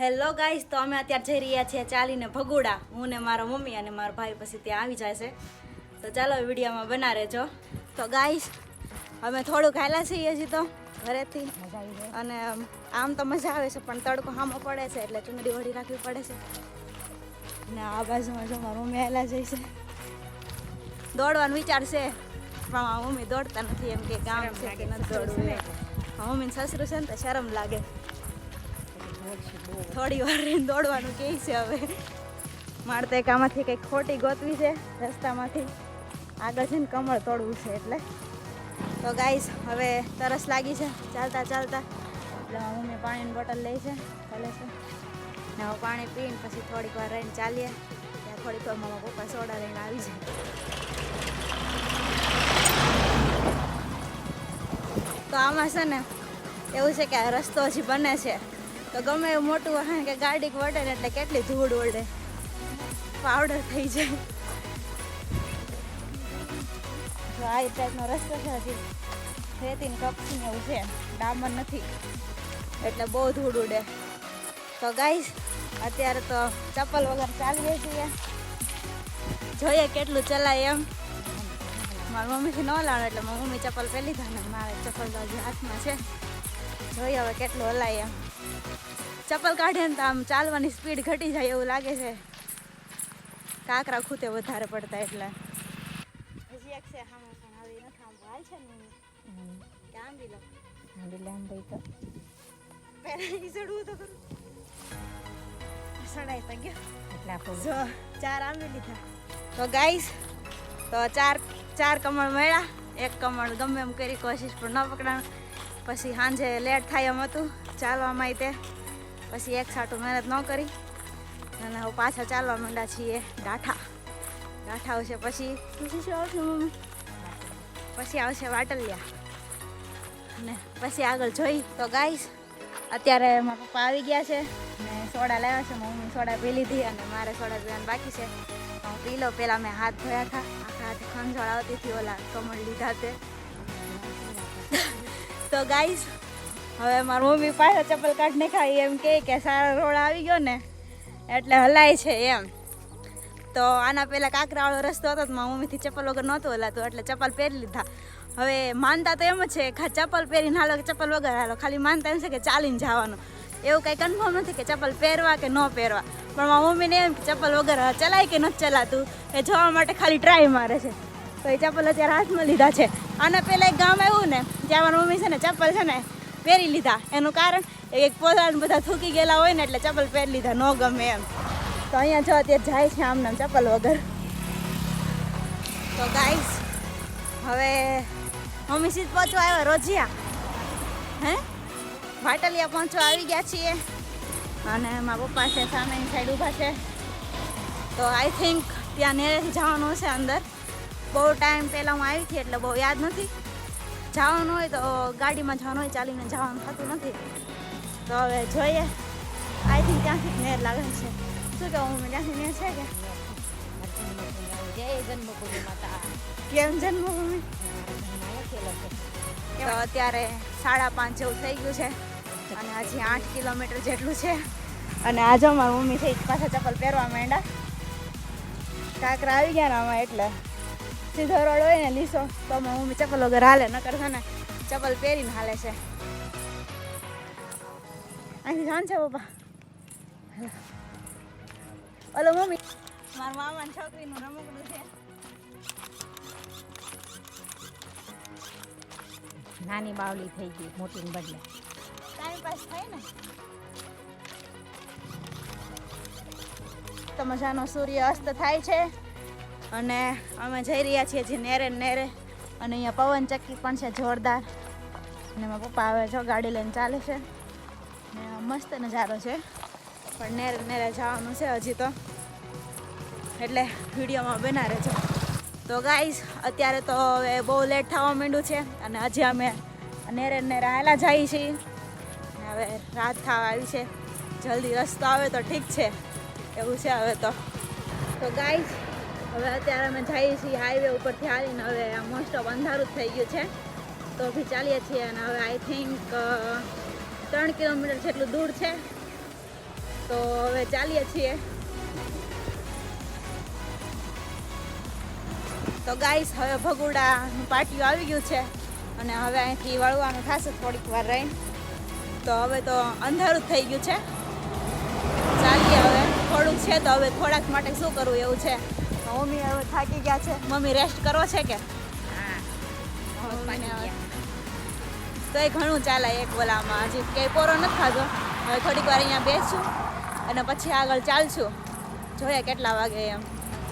Hello guys તો અમે અત્યારે જઈ રહ્યા છીએ ચાલીને ભગુડા. હું ને મારા મમ્મી અને મારા ભાઈ પછી ત્યાં આવી જાય છે. તો ચાલો વિડીયોમાં બના રહેજો. તો ગાઈસ અમે થોડું ખાયેલા છીએ હજી તો ઘરેથી. અને આમ તો મજા આવે છે પણ તડકો હામો પડે છે એટલે ચુંદડી વળી રાખવી પડે છે. ને આ બાજુમાં જો મારા મમ્મી આવેલા જાય છે. દોડવાનો વિચાર છે પણ મમ્મી દોડતા નથી એમ કે ગામ છે કે નથી દોડવું ને મમ્મીને સસરું છે ને તો શરમ લાગે. થોડી વાર દોડવાનું કે છે હવે. મારે તો એક આમાંથી કંઈક ખોટી ગોતવી છે રસ્તામાંથી. આગળ છે ને કમળ તોડવું છે એટલે. તો ગાઈસ હવે તરસ લાગી છે. ચાલતા ચાલતા. એટલે મમ્મી પાણીની બોટલ લઈ છે. ભલે છે. ને હવે પાણી પીને પછી થોડીક વાર રહીને ચાલીએ. ત્યાં થોડીક વાર મમ્મા પપ્પા સોડા લઈને આવી જાય. તો આમાં છે ને, એવું છે કે આ રસ્તો હજી બને છે. તો ગમે એવું મોટું વાહન કે ગાડી વળે ને એટલે કેટલી ધૂળ ઉડે પાવડર થઈ જાય. તો આ ટાઈપનો રસ્તો છે હજી. રેતીને કપસી એવું છે. ડામર નથી. એટલે બહુ ધૂળ ઉડે. તો ગાઈશ અત્યારે તો ચપ્પલ વગર ચાલીએ છીએ. જોઈએ કેટલું ચલાય એમ. મારી મમ્મીથી ન લાવે એટલે મારી મમ્મી ચપ્પલ પહેલી લીધા ને મારે ચપ્પલ તો હાથમાં છે. જોઈએ હવે કેટલું હલાય એમ. ચપ્પલ કાઢે ને તો આમ ચાલવાની સ્પીડ ઘટી જાય એવું લાગે છે. કાકરા ખૂતે વધારે પડતા એટલે. હજી એક છે હામે પણ આવી નથી આમ હાલ છે ને આંબી લો. પહેલા ઈ ચડવું તો કરું સડાઈ તો ગયો. જો ચાર આંબી લીધા. તો ગાઈસ તો ચાર ચાર કમળ મળ્યા. એક કમળ ગમે એમ કરી કોશિશ પણ ન પકડાણ. પછી સાંજે લેટ થાય એમ હતું. ચાલવામાં તે પછી એક સાટું મહેનત ન કરી. અને હવે પાછા ચાલવા માંડ્યા છીએ ડાઠા. ડાઠા આવશે પછી? પછી શું આવશે મમ્મી? પછી આવશે વાટલિયા. અને પછી આગળ જોઈ. તો ગાઈશ અત્યારે મારા પપ્પા આવી ગયા છે. ને સોડા લાવ્યા છે મમ્મી સોડા પી લીધી અને મારે સોડા પીવાનું બાકી છે. હું પી લો પહેલાં મેં હાથ ધોયા હતા. આખા હાથે ખંજોળ આવતી હતી ઓલા કમળ લીધા તે. તો ગાઈસ હવે મારી મમ્મી પાસે ચપ્પલ કાઢને ખાઈ એમ કહે કે સારા રોડ આવી ગયો ને એટલે હલાય છે એમ. તો આના પહેલાં કાંકરાવાળો રસ્તો હતો તો મારી મમ્મીથી ચપ્પલ વગર નહોતું હલાતું, એટલે ચપ્પલ પહેરી લીધા. હવે માનતા તો એમ જ છે કે ચપ્પલ પહેરીને હાલો કે ચપ્પલ વગર હાલો. ખાલી માનતા એમ છે કે ચાલીને જવાનું. એવું કંઈ કન્ફર્મ નથી કે ચપ્પલ પહેરવા કે ન પહેરવા. પણ મારા મમ્મીને એમ કે ચપ્પલ વગર ચલાય કે નથી ચલાતું, એ જોવા માટે ખાલી ટ્રાય મારે છે. તો એ ચપ્પલ અત્યારે હાથમાં લીધા છે. આના પહેલાં એક ગામ આવ્યું ને ત્યાં મારી મમ્મી છે ને ચપ્પલ છે ને પહેરી લીધા. એનું કારણ એક પોતાને બધા થૂકી ગયેલા હોય ને એટલે ચપ્પલ પહેરી લીધા, ન ગમે એમ. તો અહીંયા જો અત્યારે જાય છે આમને ચપ્પલ વગર. તો ગાઈશ હવે મમ્મી સીધ પહોંચવા આવ્યા, રોજિયા. હે? વાટલિયા પહોંચવા આવી ગયા છીએ. અને મારા પપ્પા છે સામેની સાઈડ ઊભા છે. તો આઈ થિંક ત્યાં નેરેથી જવાનું છે અંદર. બહુ ટાઈમ પહેલાં હું આવી હતી એટલે બહુ યાદ નથી. જવાનું હોય તો ગાડીમાં જવાનું હોય, ચાલીને જવાનું થતું નથી. તો હવે જોઈએ. આઈ થિંક ત્યાંથી નેર લાગે છે. શું કહું હું? ત્યાંથી નેર છે કે? કેમ જન્મભૂમિ? તો અત્યારે સાડા પાંચ જેવું થઈ ગયું છે. અને હજી આઠ કિલોમીટર જેટલું છે. અને આજે મારી મમ્મી થઈ પાછા ચપ્પલ પહેરવા માંડ્યા. કાંકરા આવી ગયા ને આમાં એટલે. સીધો રોડ હોય ને લીસો. તો મમ્મી ચપ્પલ વગર હાલે નકર છે ને ચપ્પલ પહેરીને હાલે છે. અહીંથી જાણ છે પપ્પા. ઓલો મમ્મી. મારા મામાની છોકરીનું રમકડું છે. નાની બાવલી થઈ ગઈ મોટીને બદલે. ટાઈમ પાસ થાય ને? તો મજાનો સૂર્ય અસ્ત થાય છે. અને અમે જઈ રહ્યા છીએ જે નેરે નેરે. અને અહીંયા પવન ચક્કી પણ છે જોરદાર. અને મારા પપ્પા હવે જો ગાડી લઈને ચાલે છે. ને મસ્ત નજારો છે. પણ નેરે નેરે જવાનું છે હજી તો. એટલે વિડીયોમાં બના રહેજો. તો ગાઈસ અત્યારે તો હવે બહુ લેટ થવા માંડ્યું છે. અને હજી અમે નેરે નેરે આવેલા જઈએ છીએ. હવે રાત થવા આવી છે. જલ્દી રસ્તો આવે તો ઠીક છે. એવું છે હવે તો. તો ગાઈસ હવે અત્યારે અમે જઈએ છીએ હાઈવે ઉપરથી હાલીને હવે મોસ્ટ ઓફ અંધારું થઈ ગયું છે. તો બી ચાલીએ છીએ અને હવે આઈ થિંક ત્રણ કિલોમીટર જેટલું દૂર છે. તો હવે ચાલીએ છીએ. તો ગાઈસ હવે ભગુડાનું પાટિયું આવી ગયું છે અને હવે અહીંથી વળવાનું થશે થોડીક વાર રહીને તો હવે તો અંધારું થઈ ગયું છે. ચાલીએ હવે. થોડુંક છે તો હવે થોડાક માટે શું કરવું એવું છે. મમ્મી હવે થાકી ગયા છે. મમ્મી રેસ્ટ કરવો છે કે? તો એ ઘણું ચાલે એક બોલામાં હજી કે કોરો નથી ખાધો. હવે થોડીક વાર અહીંયા બેસું અને પછી આગળ ચાલશું. જોઈએ કેટલા વાગે એમ.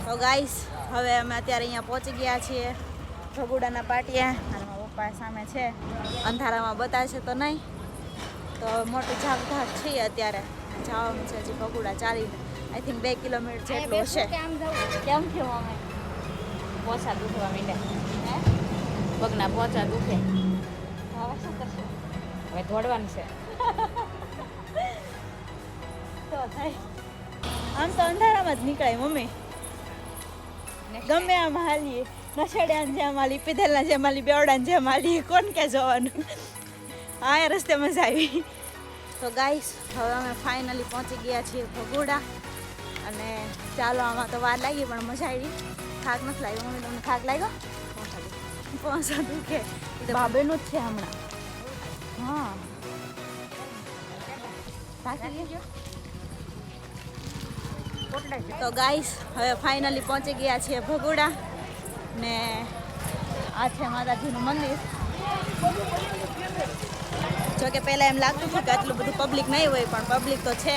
તો ગાઈસ હવે અમે અત્યારે અહીંયા પહોંચી ગયા છીએ ભગુડાના પાટિયા. અને પપ્પા સામે છે. અંધારામાં બતાવશે તો નહીં. તો મોટું ઝાકઝાક છીએ અત્યારે. જવાનું છે હજી ભગુડા ચાલીને. આઈ થિંક બે કિલોમીટર જેટલું હશે. કેમ થયું અમે પોચા દુખવા માંડ્યા. હે? પગના પોચા દુખે. હવે શું કરશું? હવે દોડવાનું છે. તો થાય. આમ તો અંધારામાં જ નીકળાય મમ્મી. ગમે આમ હાલીએ. નશેડ્યા જેમ હાલી પીધેલા જેમ હાલી બેવડા જેમ હાલી કોણ કે જવાનું? હા એ રસ્તે મજા આવી. તો ગાઈસ હવે અમે ફાઇનલી પહોંચી ગયા છીએ ભગોડા અને ચાલવામાં તો વાર લાગી પણ મજા આવી. થાક નથી લાગ્યો. મમ્મી તમને થાક લાગ્યો? પહોંચા દુખે બાબેનો જ છે હમણાં. હા. થાકી ગયો? તો ગાઈસ હવે ફાઇનલી પહોંચી ગયા છીએ ભગોડા. ને આ છે માતાજીનું મંદિર. જો કે પહેલાં એમ લાગતું હતું કે આટલું બધું પબ્લિક નહીં હોય પણ પબ્લિક તો છે.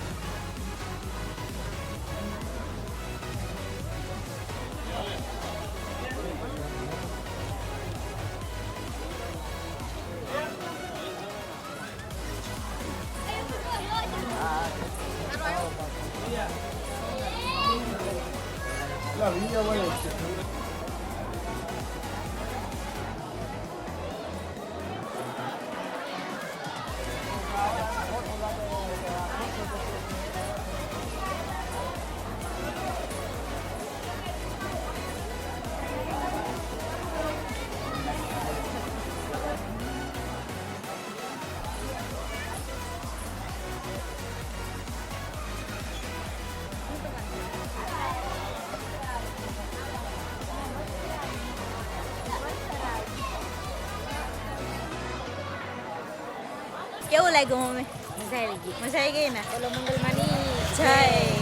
કેવું લાગ્યું મમ્મી? મજા આવી ગઈ. મજા આવી ગઈ ને? બોલો મંગલમાની. જય.